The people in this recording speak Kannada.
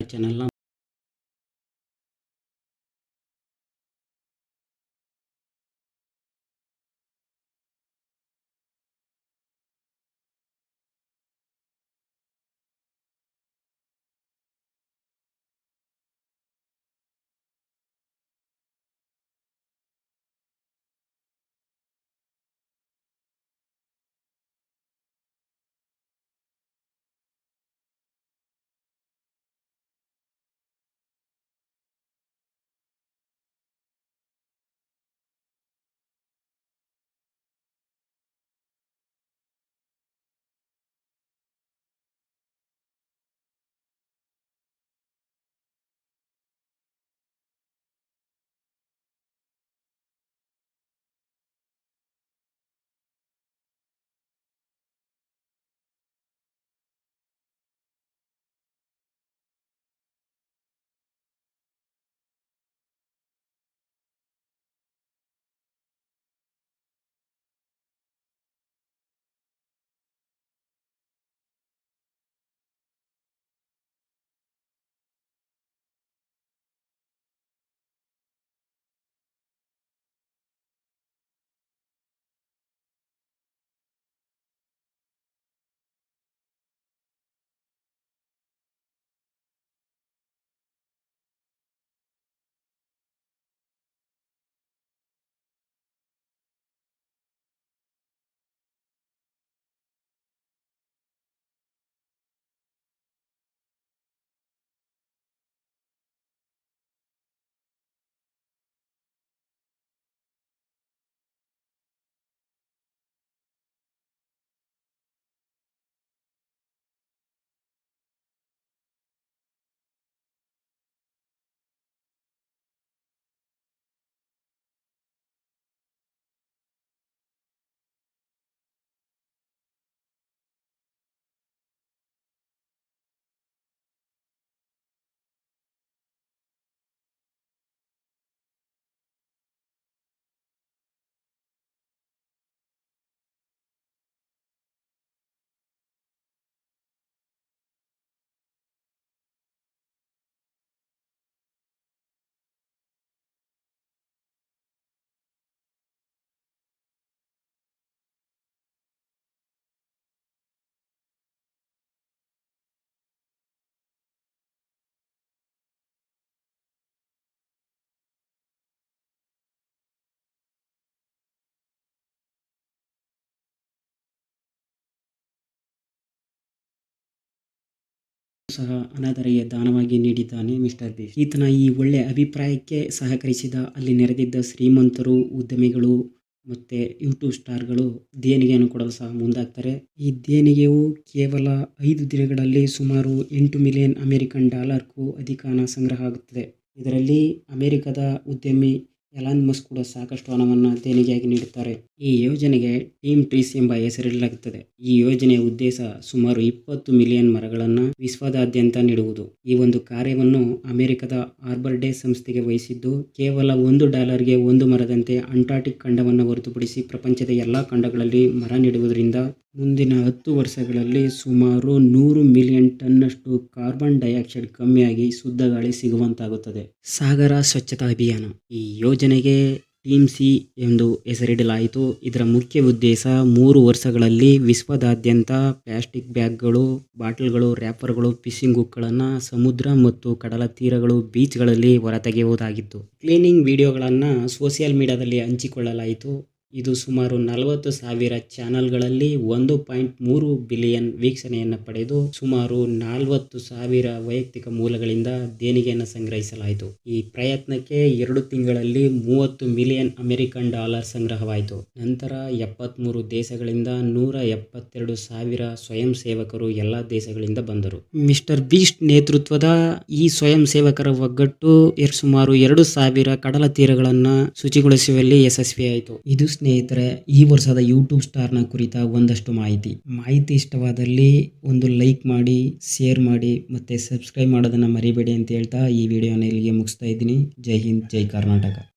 சேனல்லாம் ಸಹ ಅನಾಥರಿಗೆ ದಾನವಾಗಿ ನೀಡಿದ್ದಾನೆ ಮಿಸ್ಟರ್ ಬೀಸ್ಟ್ ಈತನ ಈ ಒಳ್ಳೆಯ ಅಭಿಪ್ರಾಯಕ್ಕೆ ಸಹಕರಿಸಿದ ಅಲ್ಲಿ ನೆರೆದಿದ್ದ ಶ್ರೀಮಂತರು, ಉದ್ಯಮಿಗಳು ಮತ್ತೆ ಯೂಟ್ಯೂಬ್ ಸ್ಟಾರ್ಗಳು ದೇಣಿಗೆಯನ್ನು ಕೊಡಲು ಸಹ ಮುಂದಾಗ್ತಾರೆ. ಈ ದೇಣಿಗೆಯು ಕೇವಲ ಐದು ದಿನಗಳಲ್ಲಿ ಸುಮಾರು ಎಂಟು ಮಿಲಿಯನ್ ಅಮೆರಿಕನ್ ಡಾಲರ್ಗೂ ಅಧಿಕ ಸಂಗ್ರಹ ಆಗುತ್ತದೆ. ಇದರಲ್ಲಿ ಅಮೆರಿಕದ ಉದ್ಯಮಿ ಎಲಾನ್ ಮಸ್ಕ್ ಕೂಡ ಸಾಕಷ್ಟು ಹಣವನ್ನು ದೇಣಿಗೆಯಾಗಿ ನೀಡುತ್ತಾರೆ. ಈ ಯೋಜನೆಗೆ ಟೀಮ್ ಟ್ರೀಸ್ ಎಂಬ ಹೆಸರಿಡಲಾಗುತ್ತದೆ. ಈ ಯೋಜನೆಯ ಉದ್ದೇಶ ಸುಮಾರು ಇಪ್ಪತ್ತು ಮಿಲಿಯನ್ ಮರಗಳನ್ನು ವಿಶ್ವದಾದ್ಯಂತ ನೀಡುವುದು. ಈ ಒಂದು ಕಾರ್ಯವನ್ನು ಅಮೆರಿಕದ ಆರ್ಬರ್ ಡೇ ಸಂಸ್ಥೆಗೆ ವಹಿಸಿದ್ದು, ಕೇವಲ ಒಂದು ಡಾಲರ್ಗೆ ಒಂದು ಮರದಂತೆ ಅಂಟಾರ್ಟಿಕ್ ಖಂಡವನ್ನು ಹೊರತುಪಡಿಸಿ ಪ್ರಪಂಚದ ಎಲ್ಲಾ ಖಂಡಗಳಲ್ಲಿ ಮರ ನೆಡುವುದರಿಂದ ಮುಂದಿನ ಹತ್ತು ವರ್ಷಗಳಲ್ಲಿ ಸುಮಾರು ನೂರು ಮಿಲಿಯನ್ ಟನ್ನಷ್ಟು ಕಾರ್ಬನ್ ಡೈಆಕ್ಸೈಡ್ ಕಮ್ಮಿಯಾಗಿ ಶುದ್ಧ ಗಾಳಿ ಸಿಗುವಂತಾಗುತ್ತದೆ. ಸಾಗರ ಸ್ವಚ್ಛತಾ ಅಭಿಯಾನ. ಈ ಯೋಜನೆಗೆ ಟೀಮ್ ಸಿ ಎಂದು ಹೆಸರಿಡಲಾಯಿತು. ಇದರ ಮುಖ್ಯ ಉದ್ದೇಶ ಮೂರು ವರ್ಷಗಳಲ್ಲಿ ವಿಶ್ವದಾದ್ಯಂತ ಪ್ಲಾಸ್ಟಿಕ್ ಬ್ಯಾಗ್ಗಳು, ಬಾಟಲ್ಗಳು, ರ್ಯಾಪರ್ಗಳು ಫಿಶಿಂಗ್ ಹುಕ್ಗಳನ್ನು ಸಮುದ್ರ ಮತ್ತು ಕಡಲ ತೀರಗಳು ಬೀಚ್ಗಳಲ್ಲಿ ಹೊರತೆಗೆಯುವುದಾಗಿತ್ತು. ಕ್ಲೀನಿಂಗ್ ವಿಡಿಯೋಗಳನ್ನು ಸೋಷಿಯಲ್ ಮೀಡಿಯಾದಲ್ಲಿ ಹಂಚಿಕೊಳ್ಳಲಾಯಿತು. ಇದು ಸುಮಾರು ನಲವತ್ತು ಸಾವಿರ ಚಾನೆಲ್ಗಳಲ್ಲಿ ಒಂದು ಪಾಯಿಂಟ್ ಮೂರು ಬಿಲಿಯನ್ ವೀಕ್ಷಣೆಯನ್ನು ಪಡೆದು ಸುಮಾರು ನಲವತ್ತು ಸಾವಿರ ವೈಯಕ್ತಿಕ ಮೂಲಗಳಿಂದ ದೇಣಿಗೆಯನ್ನು ಸಂಗ್ರಹಿಸಲಾಯಿತು. ಈ ಪ್ರಯತ್ನಕ್ಕೆ ಎರಡು ತಿಂಗಳಲ್ಲಿ ಮೂವತ್ತು ಮಿಲಿಯನ್ ಅಮೆರಿಕನ್ ಡಾಲರ್ ಸಂಗ್ರಹವಾಯಿತು. ನಂತರ ಎಪ್ಪತ್ಮೂರು ದೇಶಗಳಿಂದ ನೂರ ಎಪ್ಪತ್ತೆರಡು ಸಾವಿರ ಸ್ವಯಂ ಸೇವಕರು ಎಲ್ಲ ದೇಶಗಳಿಂದ ಬಂದರು. ಮಿಸ್ಟರ್ ಬೀಸ್ಟ್ ನೇತೃತ್ವದ ಈ ಸ್ವಯಂ ಸೇವಕರ ಒಗ್ಗಟ್ಟು ಸುಮಾರು ಎರಡು ಸಾವಿರ ಕಡಲ ತೀರಗಳನ್ನು ಶುಚಿಗೊಳಿಸುವಲ್ಲಿ ಯಶಸ್ವಿಯಾಯಿತು. ಇದು ಸ್ನೇಹಿತರೆ, ಈ ವರ್ಷದ ಯೂಟ್ಯೂಬ್ ಸ್ಟಾರ್ನ ಕುರಿತ ಒಂದಷ್ಟು ಮಾಹಿತಿ. ಮಾಹಿತಿ ಇಷ್ಟವಾದಲ್ಲಿ ಒಂದು ಲೈಕ್ ಮಾಡಿ, ಶೇರ್ ಮಾಡಿ, ಮತ್ತೆ ಸಬ್ಸ್ಕ್ರೈಬ್ ಮಾಡೋದನ್ನ ಮರಿಬೇಡಿ ಅಂತ ಹೇಳ್ತಾ ಈ ವಿಡಿಯೋನ ಇಲ್ಲಿಗೆ ಮುಗಿಸ್ತಾ ಇದ್ದೀನಿ. ಜೈ ಹಿಂದ್, ಜೈ ಕರ್ನಾಟಕ.